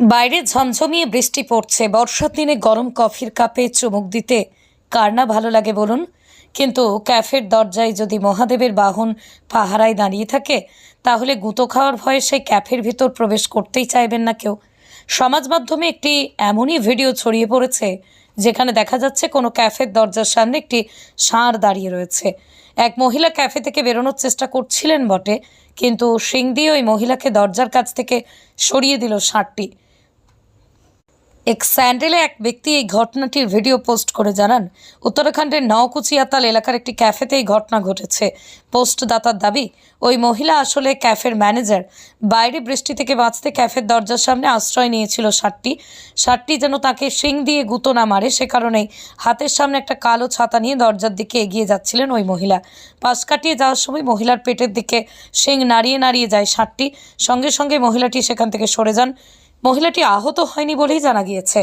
বাইরে ঝমঝমিয়ে বৃষ্টি পড়ছে। বর্ষার দিনে গরম কফির কাপে চুমুক দিতে কার না ভালো লাগে বলুন? কিন্তু ক্যাফের দরজায় যদি মহাদেবের বাহন পাহারায় দাঁড়িয়ে থাকে, তাহলে গুঁতো খাওয়ার ভয়ে সেই ক্যাফের ভিতর প্রবেশ করতেই চাইবেন না কেউ। সমাজ মাধ্যমে একটি এমনই ভিডিও ছড়িয়ে পড়েছে, যেখানে দেখা যাচ্ছে কোনো ক্যাফের দরজার সামনে একটি ষাঁড় দাঁড়িয়ে রয়েছে। এক মহিলা ক্যাফে থেকে বেরোনোর চেষ্টা করছিলেন বটে, কিন্তু সিং দিয়ে ওই মহিলাকে দরজার কাছ থেকে সরিয়ে দিল ষাঁড়টি। এক স্যান্ডেলে এক ব্যক্তি এই ঘটনাটির ভিডিও পোস্ট করে জানান, উত্তরাখণ্ডের নওকুচিয়াতাল এলাকার একটি ক্যাফেতে এই ঘটনা ঘটেছে। পোস্টদাতার দাবি, ওই মহিলা আসলে ক্যাফের ম্যানেজার। বাইরে বৃষ্টি থেকে বাঁচতে ক্যাফের দরজার সামনে আশ্রয় নিয়েছিল ষাটটি ষাটটি যেন তাকে শিং দিয়ে গুঁতো না মারে, সে কারণেই হাতের সামনে একটা কালো ছাতা নিয়ে দরজার দিকে এগিয়ে যাচ্ছিলেন ওই মহিলা। পাশ কাটিয়ে যাওয়ার সময় মহিলার পেটের দিকে শিং নাড়িয়ে নাড়িয়ে যায় ষাটটি সঙ্গে সঙ্গে মহিলাটি সেখান থেকে সরে যান। মহিলাটি আহত হয়নি বলেই জানা গিয়েছে।